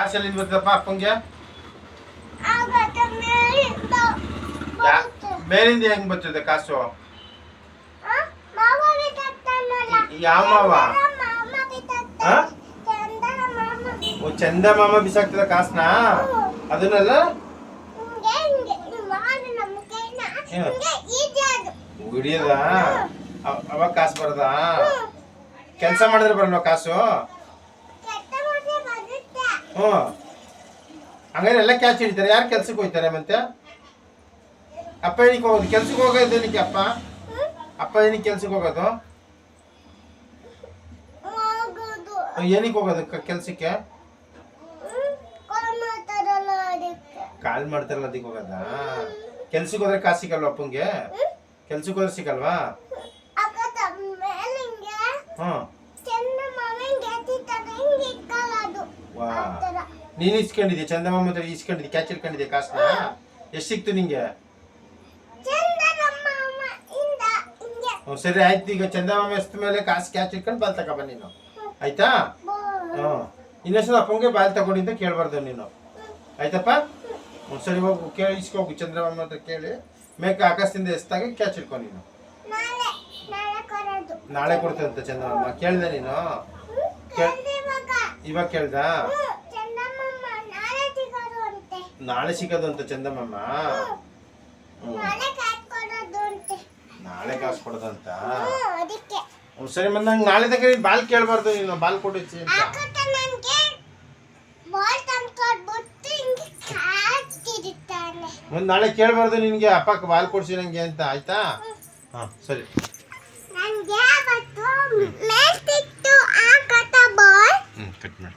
ಕಾಸೆಲ್ಲ ಎಲ್ಲಿಂದ ಬರ್ತದಪ್ಪ ಅಪ್ಪಂಗೆ ಮೇಲಿಂದ ಹೆಂಗ್ ಬರ್ತದೆ ಕಾಸು ಯಾವ ಮಾವ? ಚಂದ ಮಾಮ ಬಿಸಾಕ್ತದ ಕಾಸನ ಅದನ್ನೆಲ್ಲ. ಹಿಡಿಯದ ಅವಾಗ ಕಾಸು ಬರದ? ಕೆಲಸ ಮಾಡಿದ್ರೆ ಬರಲ್ವ ಕಾಸು. ಹ್ಞೂ. ಹಂಗಾರೆ ಎಲ್ಲ ಕ್ಯಾಚ್ ಹಿಡಿತಾರೆ. ಯಾರು ಕೆಲ್ಸಕ್ಕೆ ಹೋಗ್ತಾರೆ ಮತ್ತೆ? ಅಪ್ಪ ಏನಕ್ಕೆ ಹೋಗೋದು? ಕೆಲ್ಸಕ್ಕೆ ಹೋಗೋದು ಏನಕ್ಕೆ ಅಪ್ಪ? ಅಪ್ಪ ಏನಕ್ಕೆ ಕೆಲ್ಸಕ್ಕೆ ಹೋಗೋದು. ಏನಕ್ಕೆ ಹೋಗೋದು ಕೆಲ್ಸಕ್ಕೆ? ಕಾಲ್ ಮಾಡ್ತಾರಲ್ಲ ಅದಕ್ಕೆ. ಹೋಗೋದಾ? ಕೆಲ್ಸಕ್ಕೆ ಹೋದ್ರೆ ಕಾಸು ಸಿಗಲ್ವಾ ಅಪ್ಪಂಗೆ? ಕೆಲ್ಸಕ್ಕೆ ಹೋದ್ರೆ ಸಿಗಲ್ವಾ? ಹ್ಞೂ. ವಾ. ನೀನು ಇಸ್ಕೊಂಡಿದ್ಯಾ ಚಂದಮ್ಮ ಹತ್ರ ಇಸ್ಕೊಂಡಿದ್ಯಾ ಕ್ಯಾಚ್ ಇಟ್ಕೊಂಡಿದ್ಯಾ ಕಾಸನ್ನ ಎಷ್ಟು ಸಿಕ್ತು ನಿಂಗೆ? ಹಿಂಗೆ. ಹ್ಞೂ ಸರಿ ಆಯ್ತು. ಈಗ ಚಂದಮ್ಮ ಎಸ್ತ ಮೇಲೆ ಕಾಸು ಕ್ಯಾಚ್ ಇಟ್ಕೊಂಡು ಬಾಲ್ ತಗೊಬ ನೀನು. ಆಯ್ತಾ. ಹ್ಞೂ ಇನ್ನೊಂದ್ಸಲ ಅಪ್ಪಂಗೆ ಬಾಲ್ ತಗೊಂಡಿದ್ದ ಕೇಳಬಾರ್ದು ನೀನು. ಆಯ್ತಪ್ಪ? ಒಂದ್ಸರಿ ಸರಿ ಹೋಗು. ಕೇಳಿ ಇಸ್ಕೋಗು ಚಂದ್ರಮ್ಮ ಹತ್ರ ಕೇಳಿ. ಮೇಕ ಆಕಾಶದಿಂದ ಎಷ್ಟಾಗ ಕ್ಯಾಚ್ ಇಟ್ಕೊ ನೀನು. ನಾಳೆ ಕೊಡ್ತಂತ ಚಂದ್ರಮ್ಮ ಕೇಳ್ದೆ ನೀನು. ಇವಾಗ. ಕೇಳ್ದ ಹ್ಮ್, ಚಂದಮಾಮ ನಾಳೆ ಸಿಗೋದು ಅಂತೆ ನಾಳೆ ಸಿಗದಂತ ಚಂದಮ್ಮ ಚಂದಮ್ಮಮ್ಮ ನಾಳೆ ಕಾಸು ಕೊಡೋದಂತ ಸರಿ ಮತ್ತೆ ನಂಗೆ ನಾಳೆ ತಗ ಬಾಲ್ ಕೇಳಬಾರ್ದು ನೀನು ಬಾಲ್ ಕೊಡಿಸಿ ನನ್ಗೆ. ಮುಂದೆ ನಾಳೆ ಕೇಳಬಾರ್ದು ನಿನಗೆ ಅಪ್ಪಕ್ಕೆ ಬಾಲ್ ಕೊಡ್ಸಿ ನಂಗೆ ಅಂತ ಆಯ್ತಾ? ಹಾಂ ಸರಿ. ನನ್ಗೆ ಕಟ್ ಮಾಡಿ.